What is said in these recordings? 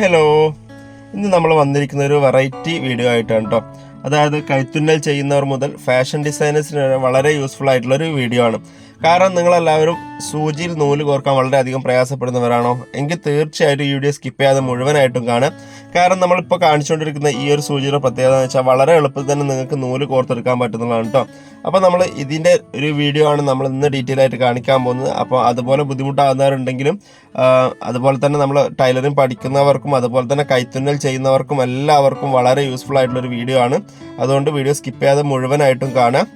Hello. ഇന്ന് നമ്മൾ വന്നിരിക്കുന്ന ഒരു വെറൈറ്റി വീഡിയോ ആയിട്ടാണ് കേട്ടോ അതായത് കൈത്തുന്നൽ ചെയ്യുന്നവർ മുതൽ ഫാഷൻ ഡിസൈനേഴ്സിന് വരെ വളരെ യൂസ്ഫുൾ ആയിട്ടുള്ള ഒരു വീഡിയോ ആണ്. കാരണം നിങ്ങളെല്ലാവരും സൂചിയിൽ നൂൽ കോർക്കാൻ വളരെയധികം പ്രയാസപ്പെടുന്നവരാണോ? എങ്കിൽ തീർച്ചയായിട്ടും ഈ വീഡിയോ സ്കിപ്പ് ചെയ്യാതെ മുഴുവനായിട്ടും കാണാം കാരണം നമ്മളിപ്പോൾ കാണിച്ചുകൊണ്ടിരിക്കുന്ന ഈ ഒരു സൂചിയുടെ പ്രത്യേകത എന്ന് വെച്ചാൽ വളരെ എളുപ്പത്തിൽ തന്നെ നിങ്ങൾക്ക് നൂൽ കോർത്തെടുക്കാൻ പറ്റുന്നതാണ് കേട്ടോ അപ്പോൾ നമ്മൾ ഇതിന്റെ ഒരു വീഡിയോ ആണ് നമ്മൾ ഇന്ന് ഡീറ്റെയിൽ ആയിട്ട് കാണിക്കാൻ പോകുന്നത്. അപ്പോൾ അതുപോലെ ബുദ്ധിമുട്ടാകുന്നവരുണ്ടെങ്കിലും അതുപോലെ തന്നെ നമ്മൾ ടൈലറിങ് പഠിക്കുന്നവർക്കും അതുപോലെ തന്നെ കൈത്തുന്നൽ ചെയ്യുന്നവർക്കും എല്ലാവർക്കും വളരെ യൂസ്ഫുൾ ആയിട്ടുള്ളൊരു വീഡിയോ ആണ്. അതുകൊണ്ട് വീഡിയോ സ്കിപ്പ് ചെയ്യാതെ മുഴുവനായിട്ടും കാണാം.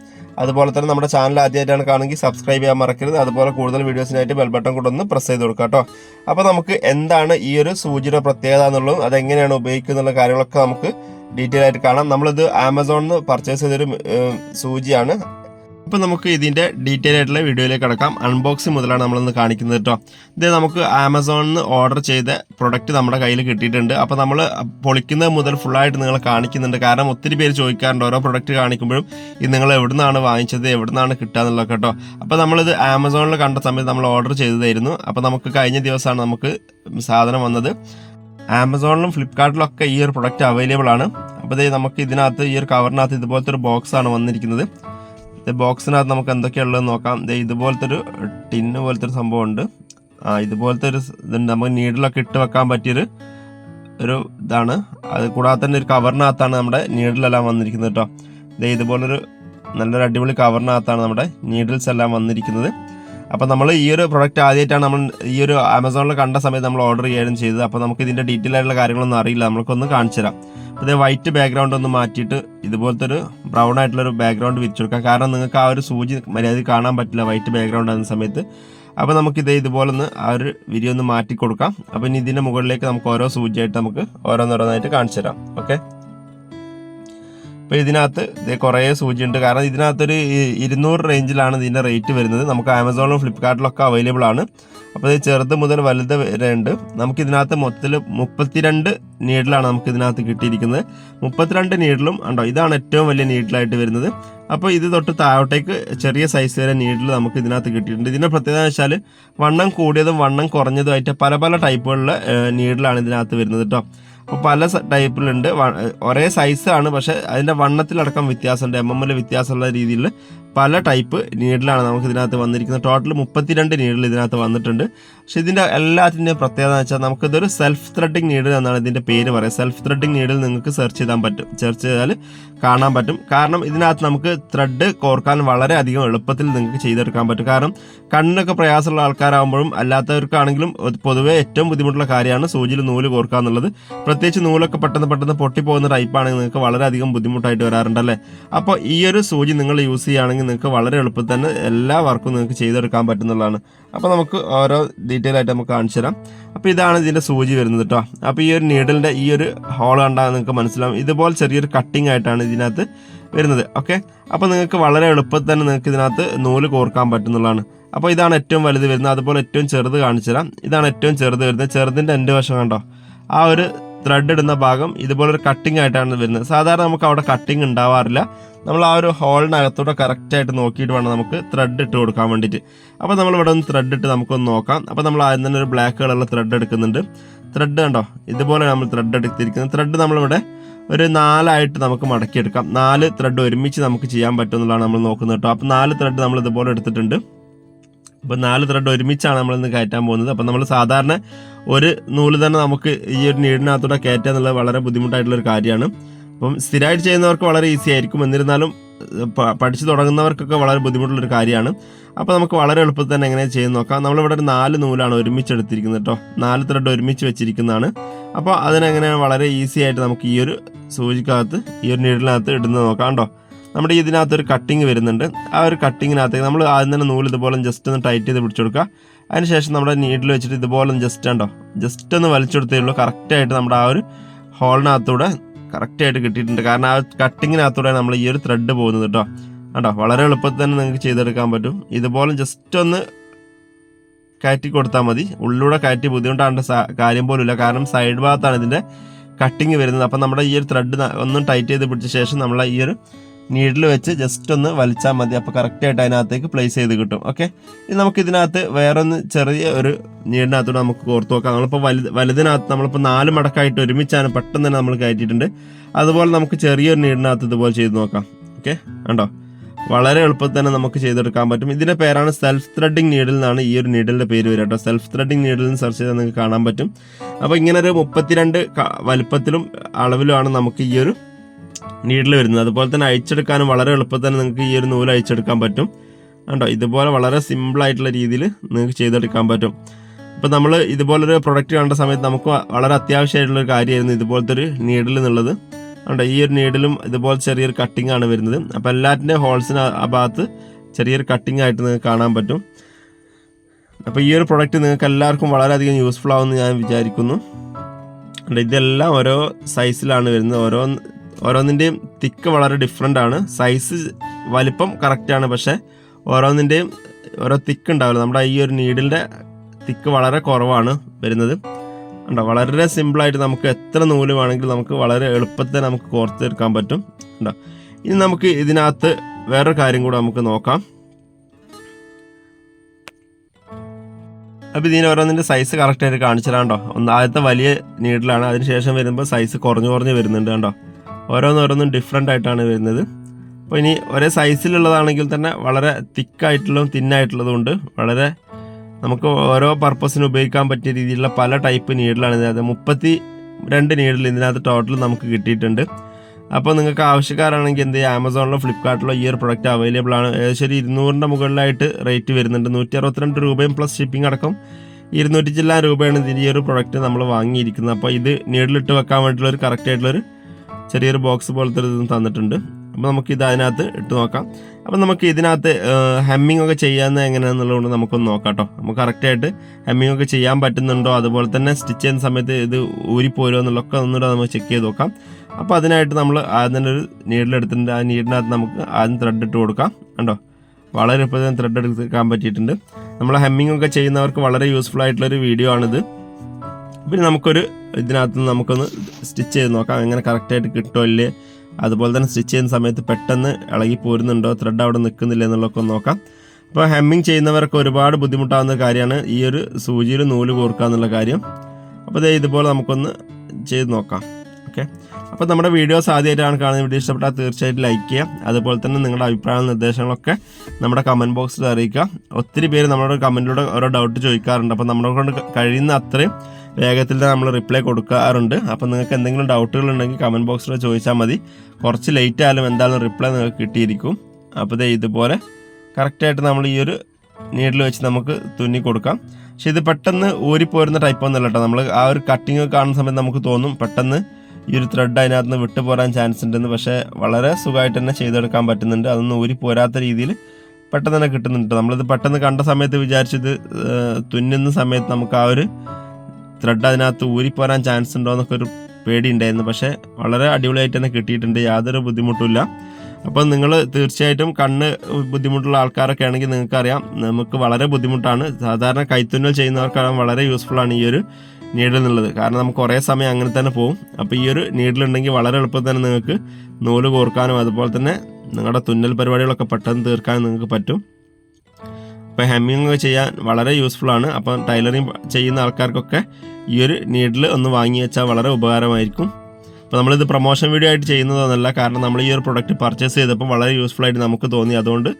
അതുപോലെ തന്നെ നമ്മുടെ ചാനൽ ആദ്യമായിട്ടാണ് കാണുമെങ്കിൽ സബ്സ്ക്രൈബ് ചെയ്യാൻ മറക്കരുത്. അതുപോലെ കൂടുതൽ വീഡിയോസിനായിട്ട് ബെൽ ബട്ടൺ കൂടെ ഒന്ന് പ്രസ് ചെയ്ത് കൊടുക്കുക കേട്ടോ അപ്പോൾ നമുക്ക് എന്താണ് ഈ ഒരു സൂചിയുടെ പ്രത്യേകത എന്നുള്ളതും അതെങ്ങനെയാണ് ഉപയോഗിക്കുക എന്നുള്ള കാര്യങ്ങളൊക്കെ നമുക്ക് ഡീറ്റെയിൽ ആയിട്ട് കാണാം. നമ്മളിത് ആമസോണിൽ നിന്ന് പർച്ചേസ് ചെയ്തൊരു സൂചിയാണ്. അപ്പോൾ നമുക്ക് ഇതിന്റെ ഡീറ്റെയിൽ ആയിട്ടുള്ള വീഡിയോയിലേക്ക് കിടക്കാം. അൺബോക്സിംഗ് മുതലാണ് നമ്മളിന്ന് കാണിക്കുന്നത് കേട്ടോ ഇത് നമുക്ക് ആമസോണിൽ നിന്ന് ഓർഡർ ചെയ്ത പ്രൊഡക്റ്റ് നമ്മുടെ കയ്യിൽ കിട്ടിയിട്ടുണ്ട്. അപ്പോൾ നമ്മൾ പൊളിക്കുന്നത് മുതൽ ഫുള്ളായിട്ട് നിങ്ങൾ കാണിക്കുന്നുണ്ട്. കാരണം ഒത്തിരി പേര് ചോദിക്കാറുണ്ട് ഓരോ പ്രൊഡക്റ്റ് കാണിക്കുമ്പോഴും ഇത് നിങ്ങൾ എവിടുന്നാണ് വാങ്ങിച്ചത് എവിടുന്നാണ് കിട്ടുക എന്നുള്ളത് കേട്ടോ അപ്പോൾ നമ്മളിത് ആമസോണിൽ കണ്ട സമയത്ത് നമ്മൾ ഓർഡർ ചെയ്തതായിരുന്നു. അപ്പോൾ നമുക്ക് കഴിഞ്ഞ ദിവസമാണ് നമുക്ക് സാധനം വന്നത്. ആമസോണിലും ഫ്ലിപ്കാർട്ടിലും ഒക്കെ ഈ ഒരു പ്രൊഡക്റ്റ് അവൈലബിൾ ആണ്. അപ്പോൾ നമുക്ക് ഇതിനകത്ത് ഈ ഒരു കവറിനകത്ത് ഇതുപോലത്തെ ഒരു ബോക്സാണ് വന്നിരിക്കുന്നത്. ബോക്സിനകത്ത് നമുക്ക് എന്തൊക്കെയുള്ളത് നോക്കാം. ഇതുപോലത്തെ ഒരു ടിന്ന് പോലത്തെ ഒരു സംഭവം ഉണ്ട് ആ ഇതുപോലത്തെ ഒരു ഇതുണ്ട്. നമുക്ക് നീഡിലൊക്കെ ഇട്ട് വെക്കാൻ പറ്റിയൊരു ഒരു ഇതാണ്. അത് കൂടാതെ തന്നെ ഒരു കവറിനകത്താണ് നമ്മുടെ നീഡിലെല്ലാം വന്നിരിക്കുന്നത് കേട്ടോ. ഇതേ ഇതുപോലൊരു നല്ലൊരു അടിപൊളി കവറിനകത്താണ് നമ്മുടെ നീഡിൽസ് എല്ലാം വന്നിരിക്കുന്നത്. അപ്പോൾ നമ്മൾ ഈ ഒരു പ്രൊഡക്റ്റ് ആദ്യമായിട്ടാണ് നമ്മൾ ഈ ഒരു ആമസോണിൽ കണ്ട സമയത്ത് നമ്മൾ ഓർഡർ ചെയ്യുകയും ചെയ്തത്. അപ്പോൾ നമുക്ക് ഇതിന്റെ ഡീറ്റെയിൽ ആയിട്ടുള്ള കാര്യങ്ങളൊന്നും അറിയില്ല. നമുക്കൊന്ന് കാണിച്ചു തരാം. അപ്പോൾ ഇത് വൈറ്റ് ബാക്ക്ഗ്രൗണ്ട് ഒന്ന് മാറ്റിയിട്ട് ഇതുപോലത്തെ ഒരു ബ്രൗൺ ആയിട്ടുള്ള ഒരു ബാക്ക്ഗ്രൗണ്ട് വിരിച്ചു കൊടുക്കാം. കാരണം നിങ്ങൾക്ക് ആ ഒരു സൂചി മര്യാദ കാണാൻ പറ്റില്ല വൈറ്റ് ബാക്ക്ഗ്രൗണ്ട് ആകുന്ന സമയത്ത്. അപ്പോൾ നമുക്ക് ഇത് ഇതുപോലെ ഒന്ന് ആ ഒരു വിരി ഒന്ന് മാറ്റി കൊടുക്കാം. അപ്പോൾ ഇനി ഇതിന്റെ മുകളിലേക്ക് നമുക്ക് ഓരോ സൂചിയായിട്ട് നമുക്ക് ഓരോന്നോരോന്നായിട്ട് കാണിച്ചു തരാം. ഓക്കെ അപ്പോൾ ഇതിനകത്ത് ഇത് കുറേ സൂചിയുണ്ട്. കാരണം ഇതിനകത്തൊരു ഇരുന്നൂറ് റേഞ്ചിലാണ് ഇതിന്റെ റേറ്റ് വരുന്നത്. നമുക്ക് ആമസോണിലും ഫ്ലിപ്കാർട്ടിലൊക്കെ അവൈലബിൾ ആണ്. അപ്പോൾ ഇത് ചെറുത് മുതൽ വലുത് വരെ ഉണ്ട്. നമുക്ക് ഇതിനകത്ത് മൊത്തത്തിൽ മുപ്പത്തിരണ്ട് നീഡിലാണ് നമുക്ക് ഇതിനകത്ത് കിട്ടിയിരിക്കുന്നത്. മുപ്പത്തിരണ്ട് നീഡിലും ഉണ്ടോ? ഇതാണ് ഏറ്റവും വലിയ നീഡിലായിട്ട് വരുന്നത്. അപ്പോൾ ഇത് തൊട്ട് താഴോട്ടേക്ക് ചെറിയ സൈസ് വരെ നീഡിൽ നമുക്ക് ഇതിനകത്ത് കിട്ടിയിട്ടുണ്ട്. ഇതിന്റെ പ്രത്യേകത എന്ന് വെച്ചാൽ വണ്ണം കൂടിയതും വണ്ണം കുറഞ്ഞതുമായിട്ട് പല പല ടൈപ്പുകളിലെ നീഡിലാണ് ഇതിനകത്ത് വരുന്നത് കേട്ടോ അപ്പോൾ പല ടൈപ്പിലുണ്ട്. ഒരേ സൈസാണ് പക്ഷേ അതിന്റെ വണ്ണത്തിലടക്കം വ്യത്യാസമുണ്ട്. എം എം എൽ വ്യത്യാസമുള്ള രീതിയിൽ പല ടൈപ്പ് നീഡിലാണ് നമുക്ക് ഇതിനകത്ത് വന്നിരിക്കുന്നത്. ടോട്ടൽ മുപ്പത്തിരണ്ട് നീഡിൽ ഇതിനകത്ത് വന്നിട്ടുണ്ട്. പക്ഷെ ഇതിന്റെ എല്ലാത്തിന്റെയും പ്രത്യേകത എന്ന് വെച്ചാൽ നമുക്കിതൊരു സെൽഫ് ത്രെഡിങ് നീഡിൽ എന്നാണ് ഇതിന്റെ പേര് പറയുക. സെൽഫ് ത്രെഡിങ് നീഡിൽ നിങ്ങൾക്ക് സെർച്ച് ചെയ്താൻ പറ്റും. സെർച്ച് ചെയ്താൽ കാണാൻ പറ്റും. കാരണം ഇതിനകത്ത് നമുക്ക് ത്രെഡ് കോർക്കാൻ വളരെ അധികം എളുപ്പത്തിൽ നിങ്ങൾക്ക് ചെയ്തെടുക്കാൻ പറ്റും. കാരണം കണ്ണിനൊക്കെ പ്രയാസമുള്ള ആൾക്കാരാകുമ്പോഴും അല്ലാത്തവർക്കാണെങ്കിലും പൊതുവേ ഏറ്റവും ബുദ്ധിമുട്ടുള്ള കാര്യമാണ് സൂചിയിൽ നൂൽ കോർക്കുക എന്നുള്ളത്. പ്രത്യേകിച്ച് നൂലൊക്കെ പെട്ടെന്ന് പെട്ടെന്ന് പൊട്ടിപ്പോകുന്ന ടൈപ്പാണെങ്കിൽ നിങ്ങൾക്ക് വളരെയധികം ബുദ്ധിമുട്ടായിട്ട് വരാറുണ്ടല്ലേ അപ്പോൾ ഈ ഒരു സൂചി നിങ്ങൾ യൂസ് ചെയ്യുകയാണെങ്കിൽ നിങ്ങൾക്ക് വളരെ എളുപ്പത്തിൽ തന്നെ എല്ലാ വർക്കും നിങ്ങൾക്ക് ചെയ്തെടുക്കാൻ പറ്റുന്നതാണ് അപ്പോൾ നമുക്ക് ഓരോ ഡീറ്റെയിൽ ആയിട്ട് നമുക്ക് കാണിച്ചു തരാം. അപ്പോൾ ഇതാണ് ഇതിന്റെ സൂചി വരുന്നത് കേട്ടോ അപ്പോൾ ഈ ഒരു നീഡിലിന്റെ ഈ ഒരു ഹോൾ കണ്ടാൽ നിങ്ങൾക്ക് മനസ്സിലാവും. ഇതുപോലെ ചെറിയൊരു കട്ടിംഗ് ആയിട്ടാണ് ഇതിനകത്ത് വരുന്നത്. ഓക്കെ അപ്പോൾ നിങ്ങൾക്ക് വളരെ എളുപ്പത്തിൽ തന്നെ നിങ്ങൾക്ക് ഇതിനകത്ത് നൂൽ കോർക്കാൻ പറ്റുന്നതാണ് അപ്പോൾ ഇതാണ് ഏറ്റവും വലുത് വരുന്നത്. അതുപോലെ ഏറ്റവും ചെറുത് കാണിച്ചു തരാം. ഇതാണ് ഏറ്റവും ചെറുത് വരുന്നത്. ചെറുതിന്റെ എന്റെ വശം കണ്ടോ? ആ ഒരു ത്രെഡ് ഇടുന്ന ഭാഗം ഇതുപോലൊരു കട്ടിംഗ് ആയിട്ടാണ് വരുന്നത്. സാധാരണ നമുക്ക് അവിടെ കട്ടിംഗ് ഉണ്ടാവാറില്ല. നമ്മൾ ആ ഒരു ഹോളിനകത്തൂടെ കറക്റ്റായിട്ട് നോക്കിയിട്ട് വേണം നമുക്ക് ത്രെഡ് ഇട്ട് കൊടുക്കാൻ വേണ്ടിയിട്ട്. അപ്പോൾ നമ്മൾ ഇവിടെ ഒന്ന് ത്രെഡ് ഇട്ട് നമുക്കൊന്ന് നോക്കാം. അപ്പോൾ നമ്മൾ ആദ്യം തന്നെ ഒരു ബ്ലാക്ക് കളറുള്ള ത്രെഡ് എടുക്കുന്നുണ്ട്. ത്രെഡ് കണ്ടോ? ഇതുപോലെ നമ്മൾ ത്രെഡ് എടുത്തിരിക്കുന്നത്. ത്രെഡ് നമ്മളിവിടെ ഒരു നാലായിട്ട് നമുക്ക് മടക്കിയെടുക്കാം. നാല് ത്രെഡ് ഒരുമിച്ച് നമുക്ക് ചെയ്യാൻ പറ്റുമെന്നുള്ളതാണ് നമ്മൾ നോക്കുന്നത് കേട്ടോ. അപ്പോൾ നാല് ത്രെഡ് നമ്മൾ ഇതുപോലെ എടുത്തിട്ടുണ്ട്. അപ്പോൾ നാല് ത്രെഡ് ഒരുമിച്ചാണ് നമ്മളിന്ന് കയറ്റാൻ പോകുന്നത്. അപ്പോൾ നമ്മൾ സാധാരണ ഒരു നൂൽ തന്നെ നമുക്ക് ഈ ഒരു നീടിനകത്തൂടെ കയറ്റുക എന്നുള്ളത് വളരെ ബുദ്ധിമുട്ടായിട്ടുള്ള ഒരു കാര്യമാണ്. അപ്പം സ്ഥിരമായിട്ട് ചെയ്യുന്നവർക്ക് വളരെ ഈസി ആയിരിക്കും. എന്നിരുന്നാലും പഠിച്ചു തുടങ്ങുന്നവർക്കൊക്കെ വളരെ ബുദ്ധിമുട്ടുള്ളൊരു കാര്യമാണ്. അപ്പോൾ നമുക്ക് വളരെ എളുപ്പത്തിൽ തന്നെ എങ്ങനെ ചെയ്ത് നോക്കാം. നമ്മളിവിടെ ഒരു നാല് നൂലാണ് ഒരുമിച്ച് എടുത്തിരിക്കുന്നത് കേട്ടോ. നാല് ത്രെഡ് ഒരുമിച്ച് വെച്ചിരിക്കുന്നതാണ്. അപ്പോൾ അതിനെങ്ങനെ വളരെ ഈസി ആയിട്ട് നമുക്ക് ഈ ഒരു സൂചിക്കകത്ത് ഈ ഒരു നീഡിനകത്ത് ഇടുന്നത് നോക്കാം കേട്ടോ. നമ്മുടെ ഇതിനകത്ത് ഒരു കട്ടിങ് വരുന്നുണ്ട്. ആ ഒരു കട്ടിങ്ങിനകത്തേക്ക് നമ്മൾ ആദ്യം തന്നെ നൂൽ ഇതുപോലെ ജസ്റ്റ് ഒന്ന് ടൈറ്റ് ചെയ്ത് പിടിച്ചു കൊടുക്കുക. അതിനുശേഷം നമ്മുടെ നീഡിൽ വെച്ചിട്ട് ഇതുപോലെ ജസ്റ്റ് ഉണ്ടോ ജസ്റ്റ് ഒന്ന് വലിച്ചെടുത്തേ ഉള്ളൂ. കറക്റ്റായിട്ട് നമ്മുടെ ആ ഒരു ഹോളിനകത്തൂടെ കറക്റ്റായിട്ട് കിട്ടിയിട്ടുണ്ട്. കാരണം ആ കട്ടിങ്ങിനകത്തൂടെ നമ്മൾ ഈ ഒരു ത്രെഡ് പോകുന്നത് കേട്ടോ. കണ്ടോ? വളരെ എളുപ്പത്തിൽ തന്നെ നിങ്ങൾക്ക് ചെയ്തെടുക്കാൻ പറ്റും. ഇതുപോലെ ജസ്റ്റ് ഒന്ന് കയറ്റി കൊടുത്താൽ മതി. ഉള്ളിലൂടെ കയറ്റി ബുദ്ധിമുട്ടാണ്ട് കാര്യം പോലും ഇല്ല. കാരണം സൈഡ് ഭാഗത്താണ് ഇതിന്റെ കട്ടിങ് വരുന്നത്. അപ്പം നമ്മുടെ ഈ ഒരു ത്രെഡ് ഒന്നും ടൈറ്റ് ചെയ്ത് പിടിച്ച ശേഷം നമ്മൾ ഈ ഒരു നീഡിൽ വെച്ച് ജസ്റ്റ് ഒന്ന് വലിച്ചാൽ മതി. അപ്പോൾ കറക്റ്റായിട്ട് അതിനകത്തേക്ക് പ്ലേസ് ചെയ്ത് കിട്ടും. ഓക്കെ ഇനി നമുക്ക് ഇതിനകത്ത് വേറൊന്ന് ചെറിയ ഒരു നീടിനകത്തോടെ നമുക്ക് കോർത്ത് നോക്കാം. നമ്മളിപ്പോൾ വലുത് വലുതിനകത്ത് നമ്മളിപ്പോൾ നാല് മടക്കായിട്ട് ഒരുമിച്ചാണ് പെട്ടെന്ന് തന്നെ നമ്മൾ കയറ്റിയിട്ടുണ്ട്. അതുപോലെ നമുക്ക് ചെറിയൊരു നീടിനകത്ത് ഇതുപോലെ ചെയ്ത് നോക്കാം. ഓക്കെ ഉണ്ടോ വളരെ എളുപ്പത്തിൽ തന്നെ നമുക്ക് ചെയ്തെടുക്കാൻ പറ്റും. ഇതിന്റെ പേരാണ് സെൽഫ് ത്രെഡിങ് നീഡിൽ എന്നാണ് ഈ ഒരു നീഡിലിന്റെ പേര് വരിക കേട്ടോ. സെൽഫ് ത്രെഡിങ് നീഡിൽ എന്ന് സെർച്ച് ചെയ്താൽ നിങ്ങൾക്ക് കാണാൻ പറ്റും. അപ്പോൾ ഇങ്ങനെ ഒരു മുപ്പത്തിരണ്ട് വലുപ്പത്തിലും വലിപ്പത്തിലും അളവിലുമാണ് നമുക്ക് ഈ ഒരു നീഡിൽ വരുന്നത്. അതുപോലെ തന്നെ അയച്ചെടുക്കാനും വളരെ എളുപ്പത്തിൽ തന്നെ നിങ്ങൾക്ക് ഈ ഒരു നൂൽ അയച്ചെടുക്കാൻ പറ്റും. കണ്ടോ? ഇതുപോലെ വളരെ സിമ്പിൾ ആയിട്ടുള്ള രീതിയിൽ നിങ്ങൾക്ക് ചെയ്തെടുക്കാൻ പറ്റും. ഇപ്പോൾ നമ്മൾ ഇതുപോലൊരു പ്രൊഡക്റ്റ് കണ്ട സമയത്ത് നമുക്ക് വളരെ അത്യാവശ്യമായിട്ടുള്ള ഒരു കാര്യമായിരുന്നു ഇതുപോലത്തെ ഒരു നീഡിൽ എന്നുള്ളത്. കണ്ടോ? ഈ ഒരു നീഡിലും ഇതുപോലെ ചെറിയൊരു കട്ടിംഗ് ആണ് വരുന്നത്. അപ്പോൾ എല്ലാറ്റിന്റെ ഹോൾസിന് ആ ഭാഗത്ത് ചെറിയൊരു കട്ടിംഗ് ആയിട്ട് നിങ്ങൾക്ക് കാണാൻ പറ്റും. അപ്പോൾ ഈ ഒരു പ്രൊഡക്റ്റ് നിങ്ങൾക്ക് എല്ലാവർക്കും വളരെയധികം യൂസ്ഫുൾ ആവുമെന്ന് ഞാൻ വിചാരിക്കുന്നു. ഇതെല്ലാം ഓരോ സൈസിലാണ് വരുന്നത്. ഓരോ ഓരോന്നിന്റെയും തിക്ക് വളരെ ഡിഫറെന്റ് ആണ്. സൈസ് വലിപ്പം കറക്റ്റാണ് പക്ഷേ ഓരോന്നിന്റെയും ഓരോ തിക്ക് ഉണ്ടാവില്ല. നമ്മുടെ ഈ ഒരു നീഡിലിന്റെ തിക്ക് വളരെ കുറവാണ് വരുന്നത്. ഉണ്ടോ വളരെ സിമ്പിളായിട്ട് നമുക്ക് എത്ര നൂൽ വേണമെങ്കിലും നമുക്ക് വളരെ എളുപ്പത്തിൽ നമുക്ക് കോർത്തെടുക്കാൻ പറ്റും. ഉണ്ടോ ഇനി നമുക്ക് ഇതിനകത്ത് വേറൊരു കാര്യം കൂടെ നമുക്ക് നോക്കാം. അപ്പോൾ ഇതിന് ഓരോന്നിന്റെ സൈസ് കറക്റ്റായിട്ട് കാണിച്ചിട്ടാണ്ടോ ഒന്ന് ആദ്യത്തെ വലിയ നീഡിലാണ് അതിനുശേഷം വരുമ്പോൾ സൈസ് കുറഞ്ഞു കുറഞ്ഞ് വരുന്നുണ്ട് കണ്ടോ? ഓരോന്നോരോന്നും ഡിഫറെന്റ് ആയിട്ടാണ് വരുന്നത്. അപ്പോൾ ഇനി ഒരേ സൈസിലുള്ളതാണെങ്കിൽ തന്നെ വളരെ തിക്കായിട്ടുള്ളതും തിന്നായിട്ടുള്ളതും ഉണ്ട് വളരെ നമുക്ക് ഓരോ പർപ്പസിന് ഉപയോഗിക്കാൻ പറ്റിയ രീതിയിലുള്ള പല ടൈപ്പ് നീഡിലാണ് ഇതിനകത്ത് മുപ്പത്തി രണ്ട് നീഡിൽ ഇതിനകത്ത് ടോട്ടൽ നമുക്ക് കിട്ടിയിട്ടുണ്ട്. അപ്പോൾ നിങ്ങൾക്ക് ആവശ്യക്കാരാണെങ്കിൽ എന്ത് ചെയ്യുക ആമസോണിലോ ഫ്ലിപ്കാർട്ടിലോ ഈ ഒരു പ്രൊഡക്റ്റ് അവൈലബിൾ ആണ്. ഏകദേശം ഒരു ഇരുന്നൂറിന്റെ മുകളിലായിട്ട് റേറ്റ് വരുന്നുണ്ട്. നൂറ്റി അറുപത്തിരണ്ട് രൂപയും പ്ലസ് ഷിപ്പിംഗ് അടക്കം ഇരുന്നൂറ്റി ചില്ലാൻ രൂപയാണ് ഇതിന്റെ ഈ ഒരു പ്രൊഡക്റ്റ് നമ്മൾ വാങ്ങിയിരിക്കുന്നത്. അപ്പോൾ ഇത് നീഡിലിട്ട് വെക്കാൻ വേണ്ടിയിട്ടുള്ള ഒരു കറക്റ്റ് ആയിട്ടുള്ളൊരു ചെറിയൊരു ബോക്സ് പോലത്തെ ഇതും തന്നിട്ടുണ്ട്. അപ്പോൾ നമുക്ക് ഇത് അതിനകത്ത് ഇട്ട് നോക്കാം. അപ്പോൾ നമുക്ക് ഇതിനകത്ത് ഹെമ്മിങ് ഒക്കെ ചെയ്യാമെന്ന് എങ്ങനെയാണെന്നുള്ളതുകൊണ്ട് നമുക്കൊന്ന് നോക്കാം കേട്ടോ നമുക്ക് കറക്റ്റായിട്ട് ഹെമ്മിങ് ഒക്കെ ചെയ്യാൻ പറ്റുന്നുണ്ടോ? അതുപോലെ തന്നെ സ്റ്റിച്ച് ചെയ്യുന്ന സമയത്ത് ഇത് ഊരിപ്പോരോ എന്നുള്ളതൊക്കെ ഒന്നുകൂടെ നമുക്ക് ചെക്ക് ചെയ്ത് നോക്കാം. അപ്പോൾ അതിനായിട്ട് നമ്മൾ ആദ്യം തന്നെ ഒരു നീഡിലെടുത്തിട്ടുണ്ട് ആ നീഡിനകത്ത് നമുക്ക് ആദ്യം ത്രെഡ് ഇട്ട് കൊടുക്കാം. കണ്ടോ? വളരെ എളുപ്പത്തിൽ ത്രെഡ് എടുക്കാൻ പറ്റിയിട്ടുണ്ട്. നമ്മൾ ഹെമ്മിങ് ഒക്കെ ചെയ്യുന്നവർക്ക് വളരെ യൂസ്ഫുൾ ആയിട്ടുള്ളൊരു വീഡിയോ ആണിത്. പിന്നെ നമുക്കൊരു ഇതിനകത്ത് നമുക്കൊന്ന് സ്റ്റിച്ച് ചെയ്ത് നോക്കാം. എങ്ങനെ കറക്റ്റായിട്ട് കിട്ടുമോ ഇല്ലേ? അതുപോലെ തന്നെ സ്റ്റിച്ച് ചെയ്യുന്ന സമയത്ത് പെട്ടെന്ന് ഇളകി പോരുന്നുണ്ടോ? ത്രെഡ് അവിടെ നിൽക്കുന്നില്ല എന്നുള്ളതൊക്കെ നോക്കാം. അപ്പോൾ ഹെമ്മിങ് ചെയ്യുന്നവർക്ക് ഒരുപാട് ബുദ്ധിമുട്ടാവുന്ന കാര്യമാണ് ഈ ഒരു സൂചിയിൽ നൂൽ കോർക്കുക എന്നുള്ള കാര്യം. അപ്പോൾ ദേ ഇതുപോലെ നമുക്കൊന്ന് ചെയ്ത് നോക്കാം. ഓക്കെ? അപ്പോൾ നമ്മുടെ വീഡിയോസ് ആദ്യമായിട്ടാണ് കാണുന്നത്. വീഡിയോ ഇഷ്ടപ്പെട്ടാൽ തീർച്ചയായിട്ടും ലൈക്ക് ചെയ്യുക. അതുപോലെ തന്നെ നിങ്ങളുടെ അഭിപ്രായങ്ങളും നിർദ്ദേശങ്ങളൊക്കെ നമ്മുടെ കമന്റ് ബോക്സിൽ അറിയിക്കുക. ഒത്തിരി പേര് നമ്മുടെ കമന്റിലൂടെ ഓരോ ഡൗട്ട് ചോദിക്കാറുണ്ട്. അപ്പോൾ നമ്മളെ കൊണ്ട് കഴിയുന്ന അത്രയും വേഗത്തിൽ തന്നെ നമ്മൾ റിപ്ലൈ കൊടുക്കാറുണ്ട്. അപ്പോൾ നിങ്ങൾക്ക് എന്തെങ്കിലും ഡൗട്ടുകൾ ഉണ്ടെങ്കിൽ കമന്റ് ബോക്സിൽ ചോദിച്ചാൽ മതി. കുറച്ച് ലേറ്റ് ആയാലും എന്തായാലും റിപ്ലൈ നിങ്ങൾക്ക് കിട്ടിയിരിക്കും. അപ്പോൾ ഇതേ ഇതുപോലെ കറക്റ്റായിട്ട് നമ്മൾ ഈ ഒരു നീഡിൽ വെച്ച് നമുക്ക് തുന്നി കൊടുക്കാം. പക്ഷെ ഇത് പെട്ടെന്ന് ഊരിപ്പോരുന്ന ടൈപ്പ് ഒന്നുമല്ല കേട്ടോ നമ്മൾ ആ ഒരു കട്ടിങ് കാണുന്ന സമയത്ത് നമുക്ക് തോന്നും പെട്ടെന്ന് ഈ ഒരു ത്രെഡ് അതിനകത്ത് നിന്ന് വിട്ടു പോരാൻ ചാൻസ് ഉണ്ടെന്ന്. പക്ഷേ വളരെ സുഖമായിട്ട് തന്നെ ചെയ്തെടുക്കാൻ പറ്റുന്നുണ്ട്. അതൊന്നും ഊരി പോരാത്ത രീതിയിൽ പെട്ടെന്ന് തന്നെ കിട്ടുന്നുണ്ട് നമ്മളിത് പെട്ടെന്ന് കണ്ട സമയത്ത് വിചാരിച്ചത് തുന്നുന്ന സമയത്ത് നമുക്ക് ആ ഒരു ത്രെഡ് അതിനകത്ത് ഊരിപ്പോരാൻ ചാൻസ് ഉണ്ടോ എന്നൊക്കെ ഒരു പേടി ഉണ്ടായിരുന്നു പക്ഷേ വളരെ അടിപൊളിയായിട്ട് തന്നെ കിട്ടിയിട്ടുണ്ട്. യാതൊരു ബുദ്ധിമുട്ടുമില്ല. അപ്പം നിങ്ങൾ തീർച്ചയായിട്ടും കണ്ണ് ബുദ്ധിമുട്ടുള്ള ആൾക്കാരൊക്കെ ആണെങ്കിൽ നിങ്ങൾക്കറിയാം. നമുക്ക് വളരെ ബുദ്ധിമുട്ടാണ്. സാധാരണ കൈത്തുന്നൽ ചെയ്യുന്നവർക്കാണ് വളരെ യൂസ്ഫുൾ ആണ് ഈ ഒരു നീഡിൽ എന്നുള്ളത്. കാരണം നമുക്ക് കുറേ സമയം അങ്ങനെ തന്നെ പോകും അപ്പോൾ ഈ ഒരു നീഡിലുണ്ടെങ്കിൽ വളരെ എളുപ്പത്തിൽ തന്നെ നിങ്ങൾക്ക് നൂൽ കോർക്കാനും അതുപോലെ തന്നെ നിങ്ങളുടെ തുന്നൽ പരിപാടികളൊക്കെ പെട്ടെന്ന് തീർക്കാനും നിങ്ങൾക്ക് പറ്റും. അപ്പോൾ ഹെമ്മിങ് ചെയ്യാൻ വളരെ യൂസ്ഫുൾ ആണ്. അപ്പം ടൈലറിങ് ചെയ്യുന്ന ആൾക്കാർക്കൊക്കെ ഈ ഒരു നീഡിൽ ഒന്ന് വാങ്ങി വെച്ചാൽ വളരെ ഉപകാരമായിരിക്കും. അപ്പോൾ നമ്മളിത് പ്രൊമോഷൻ വീഡിയോ ആയിട്ട് ചെയ്യുന്നതൊന്നുമല്ല കാരണം നമ്മൾ ഈ ഒരു പ്രൊഡക്റ്റ് പർച്ചേസ് ചെയ്തപ്പോൾ വളരെ യൂസ്ഫുൾ ആയിട്ട് നമുക്ക് തോന്നി. അതുകൊണ്ട്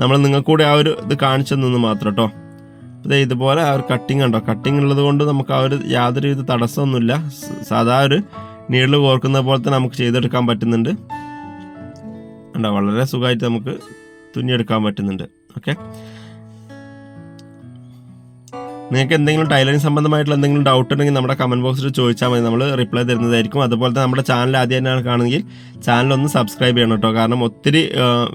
നമ്മൾ നിങ്ങൾക്ക് കൂടെ ആ ഒരു ഇത് കാണിച്ചു തന്നു മാത്രം കേട്ടോ ഇത് ഇതുപോലെ ആ ഒരു കട്ടിങ് ഉണ്ടോ കട്ടിങ് ഉള്ളത് കൊണ്ട് നമുക്ക് ആ ഒരു യാതൊരു വിധ തടസ്സമൊന്നുമില്ല. സാധാ ഒരു നീഡിൽ കോർക്കുന്ന പോലെ തന്നെ നമുക്ക് ചെയ്തെടുക്കാൻ പറ്റുന്നുണ്ട്. ഉണ്ടോ വളരെ സുഖമായിട്ട് നമുക്ക് തുന്നിയെടുക്കാൻ പറ്റുന്നുണ്ട്. ഓക്കെ നിങ്ങൾക്ക് എന്തെങ്കിലും ടൈലറിംഗ് സംബന്ധമായിട്ടുള്ള എന്തെങ്കിലും ഡൗട്ട് ഉണ്ടെങ്കിൽ നമ്മുടെ കമന്റ് ബോക്സിൽ ചോദിച്ചാൽ മതി. നമ്മൾ റിപ്ലൈ തരുന്നതായിരിക്കും. അതുപോലെ തന്നെ നമ്മുടെ ചാനൽ ആദ്യമായിട്ടാണ് കാണുമെങ്കിൽ ചാനൽ ഒന്ന് സബ്സ്ക്രൈബ് ചെയ്യണം കേട്ടോ. കാരണം ഒത്തിരി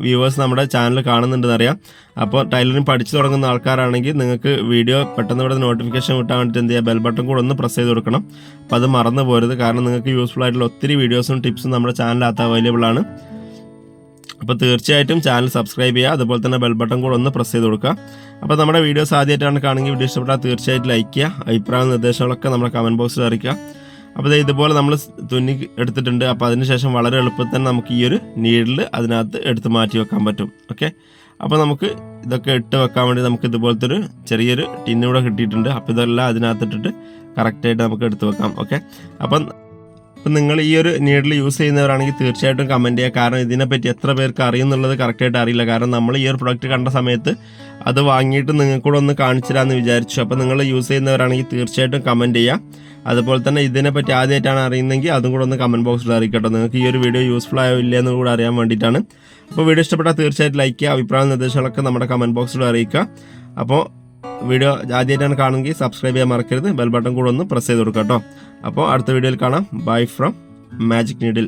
വ്യൂവേഴ്സ് നമ്മുടെ ചാനൽ കാണുന്നുണ്ടെന്ന് അറിയാം. അപ്പോൾ ടൈലറിംഗ് പഠിച്ചു തുടങ്ങുന്ന ആൾക്കാരാണെങ്കിൽ നിങ്ങൾക്ക് വീഡിയോ പെട്ടെന്ന് ഇവിടെ നോട്ടിഫിക്കേഷൻ കിട്ടാൻ വേണ്ടിയിട്ട് എന്ത് ചെയ്യുക ബെൽ ബട്ടൺ കൂടെ ഒന്ന് പ്രസ് ചെയ്ത് കൊടുക്കണം. അപ്പോൾ അത് മറന്നു പോരുത്. കാരണം നിങ്ങൾക്ക് യൂസ്ഫുൾ ആയിട്ടുള്ള ഒത്തിരി വീഡിയോസും ടിപ്സും നമ്മുടെ ചാനലിനകത്ത് അവൈലബിൾ ആണ്. അപ്പോൾ തീർച്ചയായിട്ടും ചാനൽ സബ്സ്ക്രൈബ് ചെയ്യുക അതുപോലെ തന്നെ ബെൽ ബട്ടൺ കൂടെ ഒന്ന് പ്രസ് ചെയ്ത് കൊടുക്കുക. അപ്പോൾ നമ്മുടെ വീഡിയോസ് ആദ്യമായിട്ടാണ് കാണുമെങ്കിൽ വീഡിയോ ഇഷ്ടപ്പെട്ടാൽ തീർച്ചയായിട്ടും ലൈക്ക് ചെയ്യുക അഭിപ്രായ നിർദ്ദേശങ്ങളൊക്കെ നമ്മുടെ കമന്റ് ബോക്സിൽ അറിയിക്കുക. അപ്പോൾ ഇതുപോലെ നമ്മൾ തുന്നി എടുത്തിട്ടുണ്ട്. അപ്പോൾ അതിനുശേഷം വളരെ എളുപ്പത്തിൽ തന്നെ നമുക്ക് ഈ ഒരു നീഡിൽ അതിനകത്ത് എടുത്ത് മാറ്റി വെക്കാൻ പറ്റും. ഓക്കെ അപ്പോൾ നമുക്ക് ഇതൊക്കെ ഇട്ട് വെക്കാൻ വേണ്ടി നമുക്ക് ഇതുപോലത്തെ ഒരു ചെറിയൊരു ടിന്നൂടെ കിട്ടിയിട്ടുണ്ട്. അപ്പോൾ ഇതെല്ലാം അതിനകത്തിട്ടിട്ട് കറക്റ്റായിട്ട് നമുക്ക് എടുത്ത് വെക്കാം. ഓക്കെ അപ്പം ഇപ്പം നിങ്ങൾ ഈ ഒരു നീഡിൽ യൂസ് ചെയ്യുന്നവരാണെങ്കിൽ തീർച്ചയായിട്ടും കമന്റ് ചെയ്യുക കാരണം ഇതിനെപ്പറ്റി എത്ര പേർക്ക് അറിയുന്നുള്ളത് കറക്റ്റായിട്ട് അറിയില്ല. കാരണം നമ്മൾ ഈ ഒരു പ്രൊഡക്റ്റ് കണ്ട സമയത്ത് അത് വാങ്ങിയിട്ട് നിങ്ങൾക്കൂടെ ഒന്ന് കാണിച്ചു തരാമെന്ന് വിചാരിച്ചു. അപ്പോൾ നിങ്ങൾ യൂസ് ചെയ്യുന്നവരാണെങ്കിൽ തീർച്ചയായിട്ടും കമന്റ് ചെയ്യുക അതുപോലെ തന്നെ ഇതിനെപ്പറ്റി ആദ്യമായിട്ടാണ് അറിയുന്നതെങ്കിൽ അതും കൂടെ ഒന്ന് കമന്റ് ബോക്സിൽ അറിയിക്കട്ടോ. നിങ്ങൾക്ക് ഈ ഒരു വീഡിയോ യൂസ്ഫുൾ ആയോ ഇല്ലയെന്ന് കൂടെ അറിയാൻ വേണ്ടിയിട്ടാണ്. അപ്പോൾ വീഡിയോ ഇഷ്ടപ്പെട്ടാൽ തീർച്ചയായിട്ടും ലൈക്ക് ചെയ്യുക. അഭിപ്രായ നിർദ്ദേശങ്ങളൊക്കെ നമ്മുടെ കമന്റ് ബോക്സിൽ അറിയിക്കുക. അപ്പോൾ വീഡിയോ ആദ്യമായിട്ടാണ് കാണുമെങ്കിൽ സബ്സ്ക്രൈബ് ചെയ്യാൻ മറക്കരുത്. ബെൽ ബട്ടൺ കൂടെ ഒന്ന് പ്രസ് ചെയ്ത് കൊടുക്കാം കേട്ടോ. അപ്പോൾ അടുത്ത വീഡിയോയിൽ കാണാം. Bye from magic needle